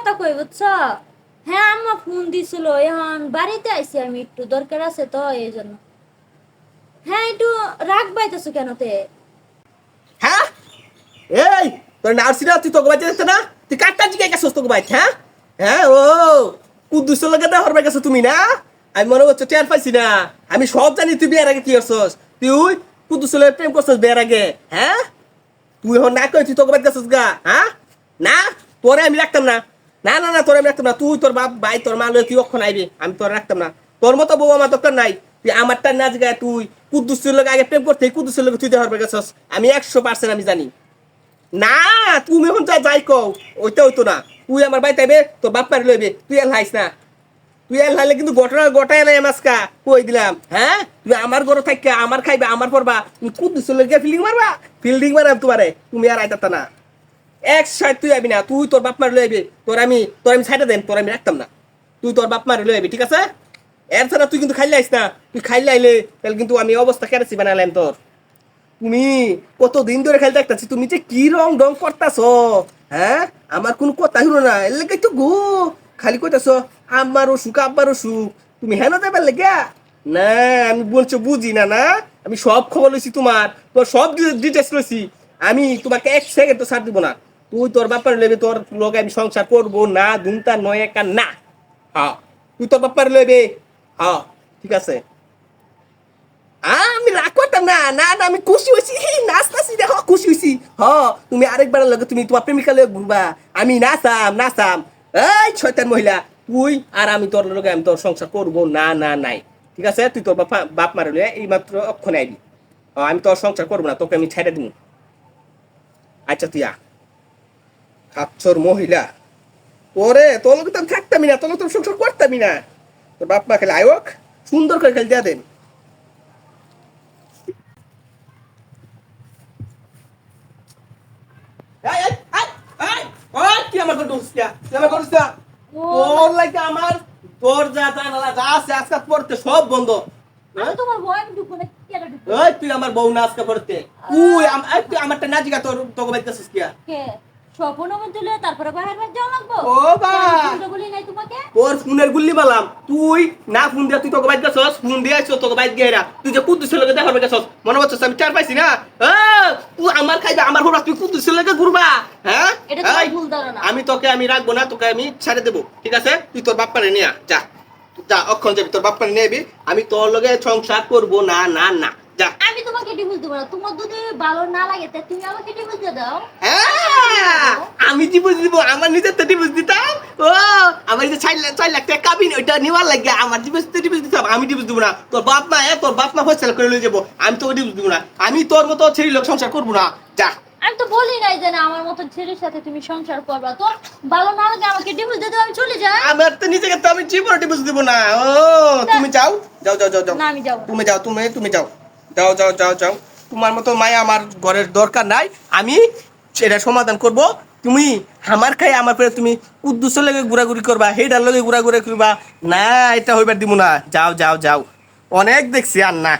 কথা কই, বুঝছ? হ্যাঁ আম্মা ফোন দিছিল, এখন বাড়িতে আইছি আমি একটু, দরকার আছে তো এই জন্য হ্যাঁ একটু রাগ পাইতেছো কেন তে? হ্যাঁ? এই, তোর নার্সি না তুই তোকে বাইতে না? তুই কাটটা জিগে গেছিস তোকে বাইতে হ্যাঁ? হ্যাঁ ও কুদ্দুস লাগে না হরবে গেছো তুমি না? আমি মনে হচ্ছে টের পাইছি না। আমি সব জানি তুই বিয়ের আগে কি করছস। তুই কুদ্দুস লাগে প্রেম করছস বিয়ের আগে হ্যাঁ? তুই এখন না কই তুই তোকে বাইতে গা হ্যাঁ? না, তোরে আমি রাখতাম না। না না না, তোরে আমি রাখতাম না। তুই, তোর বাপ, ভাই, তোর মা তুই অক্ষণ আইবি? আমি তোর রাখতাম না। তোর মতো বউ আমার দরকার নাই। তুই আমারটা নাচ গায়ে তুই কুদ্দুসের লোক আগে প্রেম করতে কুদ্দুসের লোক তুই দেওয়ার গেছস আমি একশো পার্সেন্ট আমি জানি। না, তুমি এখন যা, যাই কও, ওইটা হইতো না। তুই আমার বাড়িতে আইবে, তোর বাপ মারি লইবে। তুই এল হাইস না। তুই এল হাইলে কিন্তু ঘটনা গোটাই নাই মাসকা কই দিলাম হ্যাঁ? তুই আমার ঘরে থাকবে আমার খাইবে, আমার পড়বা। তুমি কুদ্দুসের লোক ফিল্ডিং মারবা? ফিল্ডিং মারাম তোমারে। তুমি আর আইতাতা না। এক সাইড তুই আবি না, তুই তোর বাপ মারি লইবি তোর আমি তোর আমি সাইডে দেন, তোর আমি রাখতাম না। তুই তোর বাপ মারি লইবি ঠিক আছে? এর ছাড়া তুই কিন্তু খাইলে আইস না। তুই খাইলে আইলে, তাহলে কিন্তু আমি অবস্থা কেড়েছি বানালাম তোর। তুমি কত দিন ধরে খেলতে দেখতেছি, তুমি যে কি রং ডং করতাছ হ্যাঁ? আমার কোনো কথা হলো না। এর লেগে তো গো, খালি কইতাছ আমার অসুখ, আব্বার অসুখ, তুমি হেন যাবার লেগে? না, আমি বলছো বুঝি না না? আমি সব খবর লইছি তোমার। তোর সব ডিটেলস লইছি। আমি তোমাকে এক সেকেন্ড তো ছাড় দিব না। তুই তোর বাপার লেবে তোর লগে আমি সংসার করব না দুমতা নয় একা না। হ্যাঁ তুই তোর বাপার লেবে হ্যাঁ ঠিক আছে। আমি রাগ করতাম না না না আমি খুশি হয়েছি। নাচতাছি দেখো খুশি হয়েছি। হ তুমি আরেকবার লগে তুমি তোমার প্রেমিকা লগে ঘুরবা। আমি নাচাম নাচাম। এই ছয়টার মহিলা তুই আর আমি তোর লগে আমি তোর সংসার করব না না নাই। ঠিক আছে? তুই তোর বাপা বাপ মারে লইয়া এই মাত্র অক্ষণ আইবি। আমি তোর সংসার করব না তোকে আমি ছেড়ে দিব আচ্ছা তুই আ। কাচ্ছর মহিলা। ওরে তোর তো আমি থাকতামই না তোর তো সংসার করতামই না। তোর বাপ মা খেলে আয়োক সুন্দর করে খেলে দেয়া দেন আমার দরজা জানালা যা আছে আজকে পড়তে সব বন্ধ। তুই বউ না আজকে পড়তে। তুই আমারটা না জিগা তোর তোকে বাইতেছিস তারপরে লাগবো? ও নাই তোমাকে? তোর ফোনের তুই না ফোন দিয়া তুই তোকে বাইত গেছস ফোন দিয়ে আইছো তোকে বাইত গেরা তুই যে কুদ্দুসের লগে দেখা হবে গেছস মনে হচ্ছে আমি চার পাইছি না? তুই আমার খাইবা আমার ঘুরবা তুই কুদ্দুসের লগে ঘুরবা হ্যাঁ। আমি তোকে আমি রাখব না তোকে আমি ছেড়ে দেবো ঠিক আছে? তুই তোর বাপ্পারে নিয়ে যা। যা অক্ষণ যাবি তোর বাপ্পারে নিয়ে আমি তোর লগে সংসার করব না না না যা। আমি তোমাকে ডিভোর্স দেবো না তোমার যদি ভালো না লাগে তুমি আমাকে ডিভোর্স দিয়ে দাও। আমি ডিভোর্স দিব আমার নিজের তো ডিভোর্স দিতাম ও আমার যে চার লাখ চার লাখ টাকা কাবিন ওইটা নেওয়ার লাগে আমার ডিভোর্স তো ডিভোর্স দিতাম আমি ডিভোর্স দিব না। তোর বাপ মা এ, তোর বাপ মা ফয়সালা করে লয়ে যাব আমি তোকে ডিভোর্স দিব না। আমি তোর মতো ছেড়ে লোক সংসার করব না। যা। আমি তো বলি নাই যে না আমার মতো ছেলের সাথে তুমি সংসার করবা। তো ভালো না লাগে আমাকে ডিভোর্স দাও আমি চলে যাই। আমার তো নিজেকে তো আমি জীবনে ডিভোর্স দিব না। ও তুমি যাও যাও যাও যাও যাও। না আমি না। তুমি যাও তুমি তুমি যাও। যাও যাও যাও যাও। তোমার মতো মায়া আমার ঘরের দরকার নাই। আমি সেটা সমাধান করব। তুমি আমার খাই আমার পরে তুমি কুদ্দুসের লগে ঘোরাঘুরি করবা হেডার লগে ঘোরাঘুরি করবা না এটা হইবার দিব না। যাও যাও যাও। অনেক দেখছি আর না